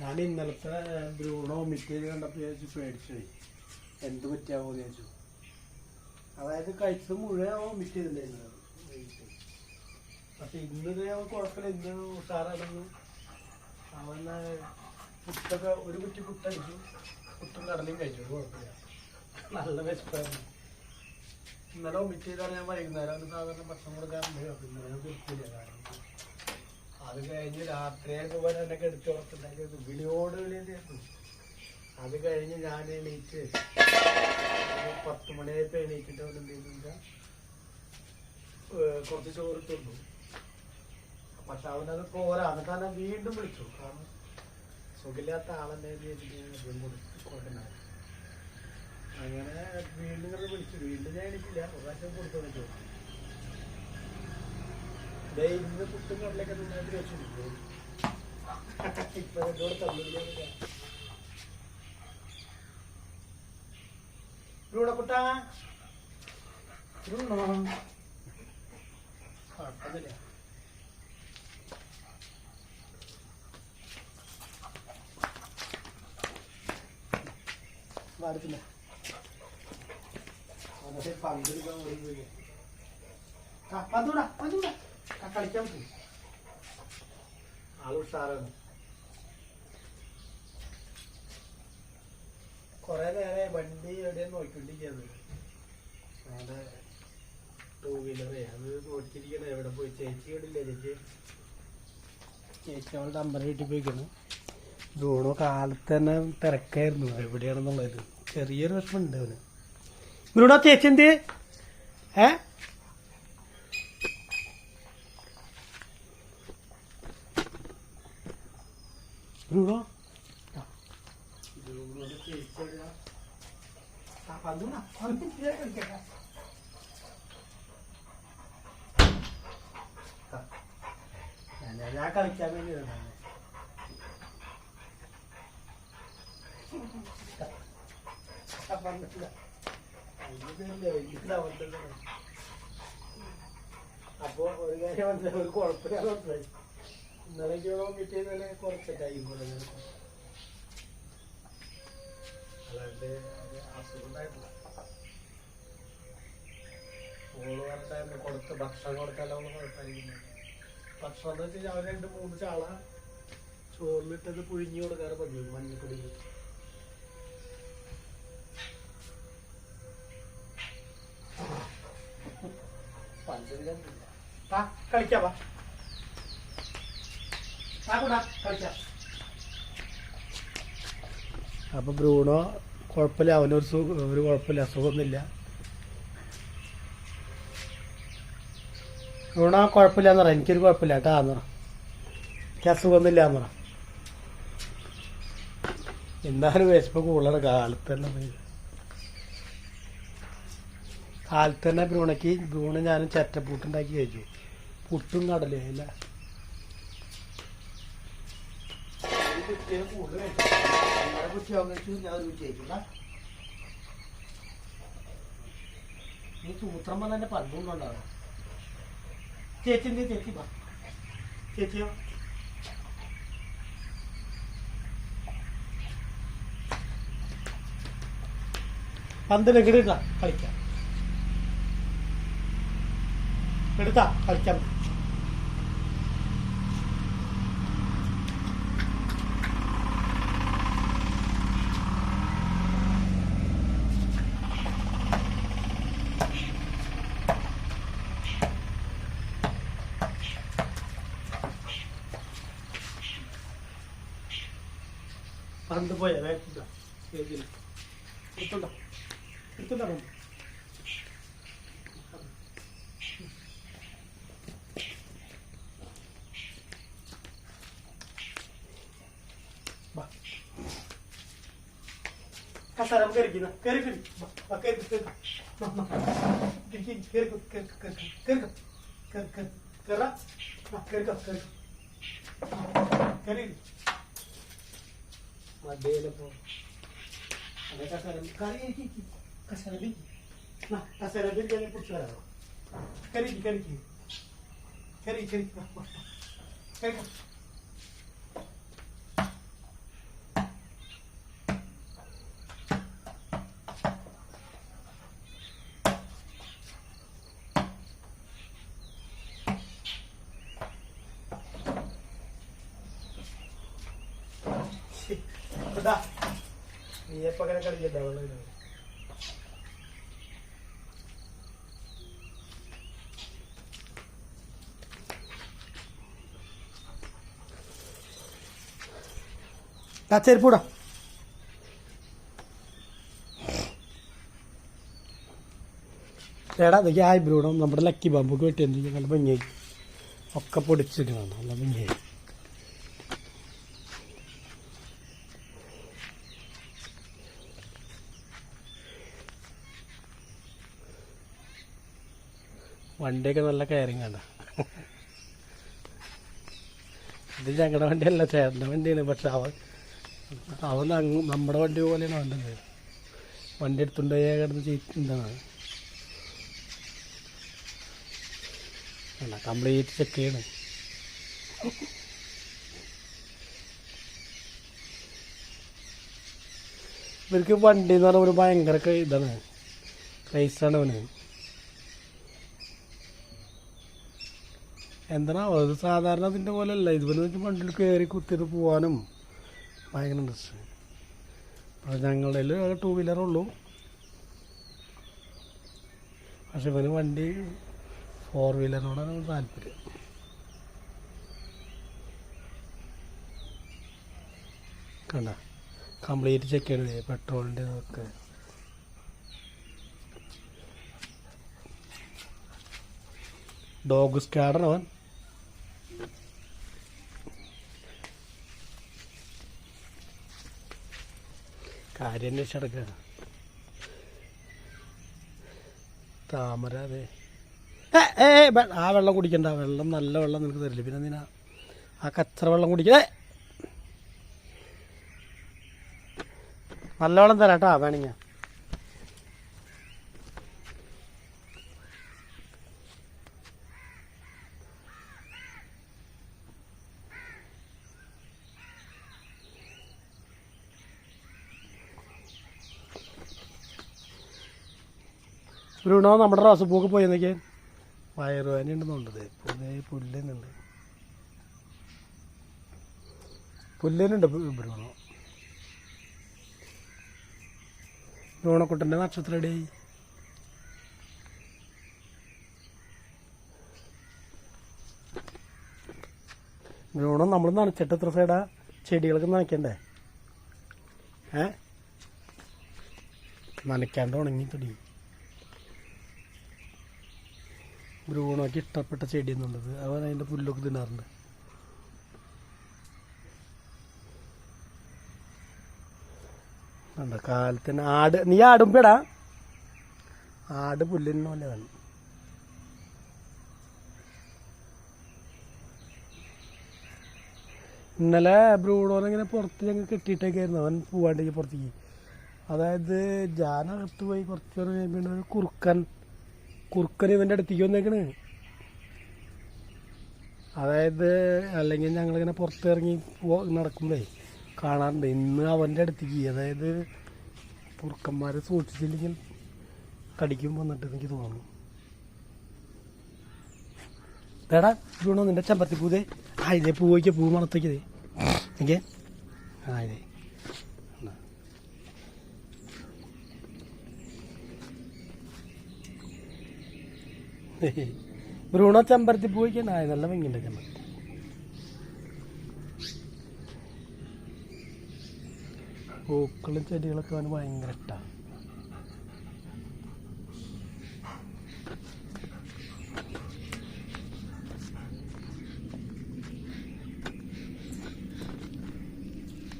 ഞാൻ ഇന്നലത്തെ ബ്രൂണോ മിറ്റേത് കണ്ടപ്പോൾ ചോദിച്ചു പേടിച്ചു എന്ത് പറ്റിയാവോ വിചാരിച്ചു. അതായത് കഴിച്ചത് മുഴുവൻ അവൻ മിറ്റ് ചെയ്തിട്ടുണ്ടായിരുന്നത് പക്ഷെ ഇന്ന് ഇത് അവൻ കുഴപ്പമില്ല. ഇന്ന് ഉഷാറായിരുന്നു. അവൻ പുട്ടൊക്കെ ഒരു കുറ്റി പുട്ടടിച്ചു. പുട്ടും കടലയും കഴിച്ചു. കുഴപ്പമില്ല. നല്ല വിശപ്പായിരുന്നു. ഇന്നലെ ഒമിറ്റ് ചെയ്താണ് ഞാൻ വൈകുന്നേരം. സാധാരണ ഭക്ഷണം കൊടുക്കാൻ പോയി ഇന്നലെ കൊടുക്കില്ല കാരണം അത് കഴിഞ്ഞ് രാത്രിയൊക്കെ പോകാൻ എന്നെ കെടുത്ത് ഓർത്തുണ്ടാക്കിയത് വിളിയോട് വിളിയായിരുന്നു. അത് കഴിഞ്ഞ് ഞാൻ എണീറ്റ് പത്ത് മണിയായപ്പോൾ എണീറ്റിട്ട് അവിടെ എന്ത് ചെയ്യുന്നില്ല കുറച്ച് ചോറ് തിന്നു. പക്ഷെ അവനത് പോരാ. എന്നിട്ട് അവനെ വീണ്ടും വിളിച്ചു. കാരണം സുഖമില്ലാത്ത ആളെന്നെ അങ്ങനെ വീണ്ടും വിളിച്ചു. വീണ്ടും ഞാൻ എണീറ്റില്ല. പ്രാവശ്യം കൊടുത്തു ദേ ഇന്ന് പുട്ടും കടലൊക്കെ നന്നായിട്ട് വെച്ചിട്ടുണ്ട്. ഇപ്പൊ എന്നോട് ബ്രൂണക്കുട്ട ബ്രൂണോ കുഴപ്പമില്ല പങ്കെടുക്കാൻ ഓടി പോയി പന്തൂടാ പന്തൂടാ. കളിക്കാൻ പോകും ആൾ ഉഷാറാണ്. കൊറേ നേരെ വണ്ടി എവിടെയാണ് നോക്കിക്കൊണ്ടിരിക്കുന്നത് അവിടെ ടൂ വീലറേ അത് നോക്കിയിരിക്കണേ. എവിടെ പോയി? ചേച്ചി ഇടില്ല ചേച്ചി? ചേച്ചി അവളുടെ അമ്പലം വീട്ടിൽ പോയിക്കണം ഇതോണോ കാലത്ത് തന്നെ തിരക്കായിരുന്നു. എവിടെയാണെന്നുള്ളത്. ചെറിയൊരു വിഷമമുണ്ട് അവന്. ബ്രൂണോ ചേച്ചി എന്ത്? ഏ ബ്രൂണോ ആ. ബ്രൂണോയുടെ ചേച്ചി എവിടെയാ? ആ, പന്തുണ്ടാ, പന്ത് ഇച്ചിരി കളിക്കട്ടെ. ഞാൻ- ഞാൻ കളിക്കാൻ വേണ്ടി. അപ്പൊ ഒരു കാര്യം മനസ്സിലായി ഒരു കുഴപ്പമില്ലാതെ മനസ്സിലായി ഇന്നലെ കിട്ടിയതല്ലേ കുറച്ചൊക്കെ പോലെ അല്ലാണ്ട് അത് അസുഖം ഉണ്ടായിട്ടില്ല ഓൾ പറഞ്ഞാൽ കൊടുത്ത് ഭക്ഷണം കൊടുത്താലോ കുഴപ്പമായിരിക്കും ഭക്ഷണം എന്ന് വെച്ചാൽ അവർ രണ്ട് മൂന്ന് ചാള ചോറിലിട്ടത് പുഴിഞ്ഞു കൊടുക്കാറ് പതിവ് മഞ്ഞപ്പൊടി ആ കളിക്കാം അപ്പൊ ബ്രൂണോ കുഴപ്പമില്ല. അവനൊരു ഒരു കുഴപ്പമില്ല. അസുഖമൊന്നുമില്ല ബ്രൂണോ കുഴപ്പമില്ല എന്ന് പറ. എനിക്കൊരു കുഴപ്പമില്ല. കേട്ടോ എന്ന് പറ. എനിക്ക് അസുഖമൊന്നുമില്ല എന്ന് പറ. എന്നാലും വിശപ്പ് കൂടുതലാണ്. കാലത്ത് തന്നെ കാലത്ത് തന്നെ ബ്രൂണയ്ക്ക് ബ്രൂണ് ഞാനും ചെറ്റപ്പൂട്ടുണ്ടാക്കി കഴിച്ചു. പുട്ടും കടലേ അല്ല നീ സൂത്രം എന്റെ പല്ലുകൊണ്ടുണ്ടാവും ചേച്ചി ചേച്ചിന്റെ ചേച്ചി വാ ചേച്ചിയോ പന്തിൽ എങ്ങനെ കളിക്കാം. എടുത്താ കളിക്കാം. പന്ത് പോയ വേക്കില്ല സ്റ്റേജിൽ എടുത്തുണ്ടോ എടുത്തുണ്ടോ പന്ത് വാ. കസേര നമുക്ക് ഇരിക്കുന്ന കയറി കയറി വാ, വാ, കയറി കയറി വാ, വാ. ഇരിക്ക്, ഇരിക്ക്, കയറിക്കോ, കയറിക്കോ, കയറിക്കോ, കയറിക്കോ. കയറി, കയറി, കയറാ. വാ, കയറിക്കോ, കയറിക്കോ. കയറി ഇരി. മടിയിലപ്പോ അതെ കസേര കയറി ഇരിക്ക്, ഇരിക്ക്. കസേര ഇരിക്ക്. വാ, കസേര ഇരിക്ക്, ഞാൻ പിടിച്ച് തരാം. കയറി ഇരിക്ക്, കയറി ഇരിക്ക്. കയറി, കയറി, വാ, വാ, വാ. കയറിക്കോ. ഇതാ നീ എപ്പോ അങ്ങനെ കളിക്കണ്ട വെള്ളം ഇല്ല. ആ ചെരുപ്പൂടാ. എടാ അതൊക്കെ നമ്മുടെ ലക്കി ബാമ്പൊക്കെ വെട്ടിയെന്തെങ്കിലും നല്ല ഭംഗിയായി. ഒക്കെ പൊടിച്ചിട്ടാണ് നല്ല ഭംഗിയായി. വണ്ടിയൊക്കെ നല്ല കയറിങ് ആണ്. ഇത് ഞങ്ങളുടെ വണ്ടിയല്ല ചേട്ടന്റെ വണ്ടിയാണ്. പക്ഷെ അവൻ അവൻ നമ്മുടെ വണ്ടി പോലെയാണ് വണ്ടി. എടുത്തുകൊണ്ട് പോയി കിടന്ന് ചെയ്താണ് വേണ്ട കംപ്ലീറ്റ് ചെക്ക് ചെയ്യണം. ഇവർക്ക് വണ്ടി എന്ന് പറഞ്ഞാൽ ഒരു ഭയങ്കര ഇതാണ്. ക്രൈസാണ് അവന്. എന്താണ് അത് സാധാരണ അതിന്റെ പോലെ അല്ല ഇതുപോലെ വെച്ചാൽ വണ്ടിയിൽ കയറി കുത്തിയിട്ട് പോകാനും ഭയങ്കര ഇൻട്രസ്റ്റ് അപ്പോൾ ഞങ്ങളുടെ അതിൽ ടൂ വീലർ ഉള്ളൂ. പക്ഷെ ഇവന് വണ്ടി ഫോർ വീലറിനോടാണ് താല്പര്യം. കണ്ട? കംപ്ലീറ്റ് ചെക്ക് ചെയ്യണത് പെട്രോളിന്റെ ഇതൊക്കെ. ഡോഗ് സ്കാഡർ അവൻ. കാര്യം അന്വേഷിച്ചെടുക്കുക താമര അതെ. ഏ, ആ വെള്ളം കുടിക്കണ്ട. വെള്ളം നല്ല വെള്ളം നിനക്ക് തരില്ല. പിന്നെ എന്തിനാ? ആ കച്ചറ വെള്ളം കുടിക്കേ. നല്ല വെള്ളം തരാം കേട്ടോ വേണമെങ്കിൽ ബ്രൂണോ നമ്മുടെ റോസപ്പൂക്ക് പോയി എന്നൊക്കെ വയറുവേന ഉണ്ടെന്നുണ്ടത് പുതിയ പുല്ലുന്നുണ്ട്. പുല്ലിനുണ്ട് ബ്രൂണോ ബ്രൂണക്കുട്ടന്റെ നക്ഷത്രം ബ്രൂണോ നമ്മൾ നനച്ചിട്ട് എത്ര സൈഡാ? ചെടികൾക്ക് നനയ്ക്കണ്ടേ? ഏ? നനയ്ക്കാണ്ട് ഉണങ്ങി തുടങ്ങി ബ്രൂണോക്ക് ഇഷ്ടപ്പെട്ട ചെടി എന്നുള്ളത് അവൻ അതിന്റെ പുല്ലൊക്കെ തിന്നാറുണ്ട്. അണ്ട കാലത്തിന് ആട് നീ ആടുമ്പേടാ ആട് പുല്ലിന് പോലെ വേണം ഇന്നലെ ഇങ്ങനെ പുറത്ത് ഞങ്ങൾ കെട്ടിയിട്ടേക്കായിരുന്നു. അവൻ പോവാണ്ടെങ്കിൽ പുറത്തേക്ക്. അതായത് ജാനകത്ത് പോയി കുറച്ച് കഴിയുമ്പോൾ ഒരു കുറുക്കൻ കുറുക്കൻ ഇവന്റെ അടുത്തേക്ക് വന്നേക്കണ്. അതായത് അല്ലെങ്കിൽ ഞങ്ങളിങ്ങനെ പുറത്തിറങ്ങി നടക്കുമ്പോഴേ കാണാറുണ്ട്. ഇന്ന് അവന്റെ അടുത്തേക്ക് അതായത് കുറുക്കന്മാരെ സൂക്ഷിച്ചില്ലെങ്കിൽ കടിക്കും വന്നിട്ട് എനിക്ക് തോന്നുന്നു. എടാ ഇതുകൊണ്ടോ നിന്റെ ചമ്പത്തി പൂതേ ആ ഇതേ പൂ വയ്ക്കുക പൂ മണത്തേക്കതേ ഓക്കെ ആ ഇതേ. ബ്രൂണോ ചെമ്പരത്തി പൂ വയ്ക്കാൻ ആ നല്ല ഭംഗിയുണ്ട് ചെമ്പരത്തി. പൂക്കളും ചെടികളൊക്കെ അവന് ഭയങ്കര ഇഷ്ടമാണ്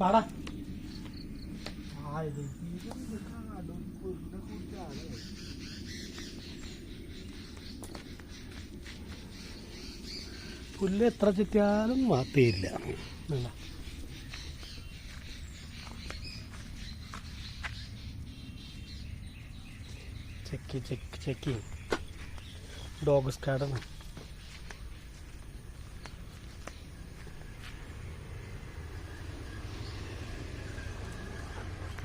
പാടാ. ആ ഇത് കാടും പുല്ലും പുല്ല് എത്ര ചെത്തിയാലും മാത്തിയില്ല. ചെക്കി ചെക്ക് ചെക്കി. ഡോഗ് സ്കാഡാണ്.